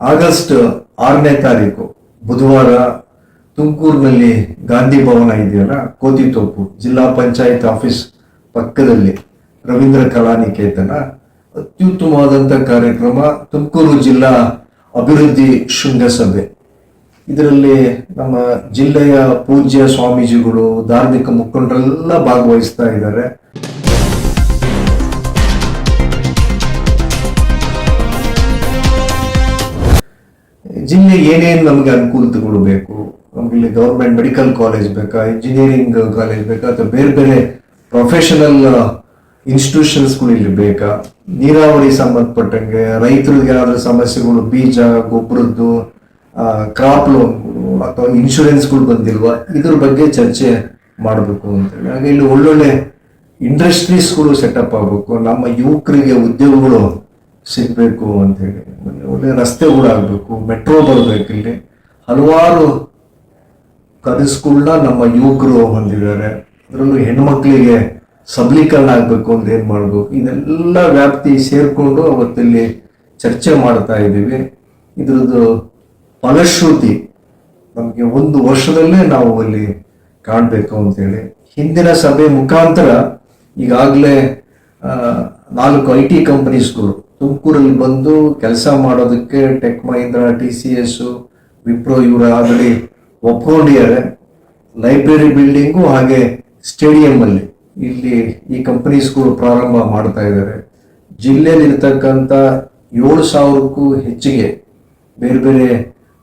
August ಆರನೇ ತಾರೀಕು ಬುಧವಾರ ತುಮಕೂರಿನಲ್ಲಿ ಗಾಂಧಿ ಭವನ ಇದೆಯಲ್ಲ ಕೋತಿತೋಪು ಜಿಲ್ಲಾ ಪಂಚಾಯತ್ ಆಫೀಸ್ ಪಕ್ಕದಲ್ಲಿ ರವೀಂದ್ರ ಕಲಾನಿಕೇತನ. ಅತ್ಯುತ್ತಮವಾದಂಥ ಕಾರ್ಯಕ್ರಮ ತುಮಕೂರು ಜಿಲ್ಲಾ ಅಭಿವೃದ್ಧಿ ಶೃಂಗಸಭೆ. ಇದರಲ್ಲಿ ನಮ್ಮ ಜಿಲ್ಲೆಯ ಪೂಜ್ಯ ಸ್ವಾಮೀಜಿಗಳು, ಧಾರ್ಮಿಕ ಮುಖಂಡರೆಲ್ಲ ಭಾಗವಹಿಸ್ತಾ ಇದ್ದಾರೆ. ಜಿಲ್ಲೆಗೆ ಏನೇನು ನಮಗೆ ಅನುಕೂಲತೆಗಳು ಬೇಕು? ನಮ್ಗೆ ಇಲ್ಲಿ ಗೌರ್ಮೆಂಟ್ ಮೆಡಿಕಲ್ ಕಾಲೇಜ್ ಬೇಕಾ ಇಂಜಿನಿಯರಿಂಗ್ ಕಾಲೇಜ್ ಬೇಕಾ, ಅಥವಾ ಬೇರೆ ಬೇರೆ ಪ್ರೊಫೆಷನಲ್ ಇನ್ಸ್ಟಿಟ್ಯೂಷನ್ಸ್ಗಳು ಇಲ್ಲಿ ಬೇಕಾ? ನೀರಾವರಿ ಸಂಬಂಧಪಟ್ಟಂಗೆ ರೈತರಿಗೆ ಏನಾದರೂ ಸಮಸ್ಯೆಗಳು, ಬೀಜ, ಗೊಬ್ಬರದ್ದು ಕ್ರಾಪ್ ಲೋನ್ಗಳು ಅಥವಾ ಇನ್ಶೂರೆನ್ಸ್ಗಳು ಬಂದಿಲ್ವಾ? ಇದ್ರ ಬಗ್ಗೆ ಚರ್ಚೆ ಮಾಡಬೇಕು ಅಂತೇಳಿ. ಹಾಗೆ ಇಲ್ಲಿ ಒಳ್ಳೊಳ್ಳೆ ಇಂಡಸ್ಟ್ರೀಸ್ಗಳು ಸೆಟಪ್ ಆಗಬೇಕು. ನಮ್ಮ ಯುವಕರಿಗೆ ಉದ್ಯೋಗಗಳು ಸಿಗಬೇಕು ಅಂತೇಳಿ ಆಮೇಲೆ ಒಳ್ಳೆ ರಸ್ತೆಗಳು ಆಗಬೇಕು, ಮೆಟ್ರೋ ಬರಬೇಕು ಇಲ್ಲಿ. ಹಲವಾರು ಕನಸುಗಳನ್ನ ನಮ್ಮ ಯುವಕರು ಹೊಂದಿದ್ದಾರೆ ಅದರಲ್ಲೂ ಹೆಣ್ಮಕ್ಳಿಗೆ ಸಬಲೀಕರಣ ಆಗಬೇಕು ಅಂತ ಏನು ಮಾಡಬೇಕು? ಇದೆಲ್ಲ ವ್ಯಾಪ್ತಿ ಸೇರಿಕೊಂಡು ಅವತ್ತಲ್ಲಿ ಚರ್ಚೆ ಮಾಡ್ತಾ ಇದ್ದೀವಿ. ಇದ್ರದ್ದು ಫಲಶ್ರುತಿ ನಮಗೆ ಒಂದು ವರ್ಷದಲ್ಲೇ ನಾವು ಅಲ್ಲಿ ಕಾಣಬೇಕು ಅಂತೇಳಿ ಹಿಂದಿನ ಸಭೆ ಮುಖಾಂತರ ಈಗಾಗಲೇ ನಾಲ್ಕು ಐ ಟಿ ಕಂಪನೀಸ್ಗಳು ತುಮಕೂರಲ್ಲಿ ಬಂದು ಕೆಲಸ ಮಾಡೋದಕ್ಕೆ Tech Mahindra, T C S, Wipro ಇವರು ಆಲ್ರೆಡಿ ಒಪ್ಕೊಂಡಿದ್ದಾರೆ. ಲೈಬ್ರರಿ ಬಿಲ್ಡಿಂಗು ಹಾಗೆ ಸ್ಟೇಡಿಯಂ ಅಲ್ಲಿ ಇಲ್ಲಿ ಈ ಕಂಪನೀಸ್ಗಳು ಪ್ರಾರಂಭ ಮಾಡ್ತಾ ಇದ್ದಾರೆ. ಜಿಲ್ಲೆಯಲ್ಲಿರ್ತಕ್ಕಂಥ ಏಳು ಸಾವಿರಕ್ಕೂ ಹೆಚ್ಚಿಗೆ ಬೇರೆ ಬೇರೆ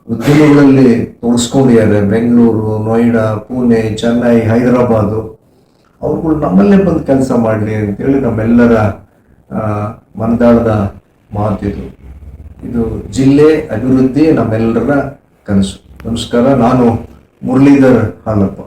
ಉದ್ಯಮಗಳಲ್ಲಿ ತೋರಿಸ್ಕೊಂಡಿದ್ದಾರೆ ಬೆಂಗಳೂರು, ನೋಯ್ಡಾ, ಪುಣೆ, ಚೆನ್ನೈ, ಹೈದರಾಬಾದು. ಅವ್ರುಗಳು ನಮ್ಮಲ್ಲೇ ಬಂದು ಕೆಲಸ ಮಾಡಲಿ ಅಂತೇಳಿ ನಮ್ಮೆಲ್ಲರ ಮನದಾಳದ ಮಾತಿದು ಇದು ಜಿಲ್ಲೆ ಅಭಿವೃದ್ಧಿ ನಮ್ಮೆಲ್ಲರ ಕನಸು. ನಮಸ್ಕಾರ ನಾನು ಮುರಳೀಧರ್ ಹಾಲಪ್ಪ.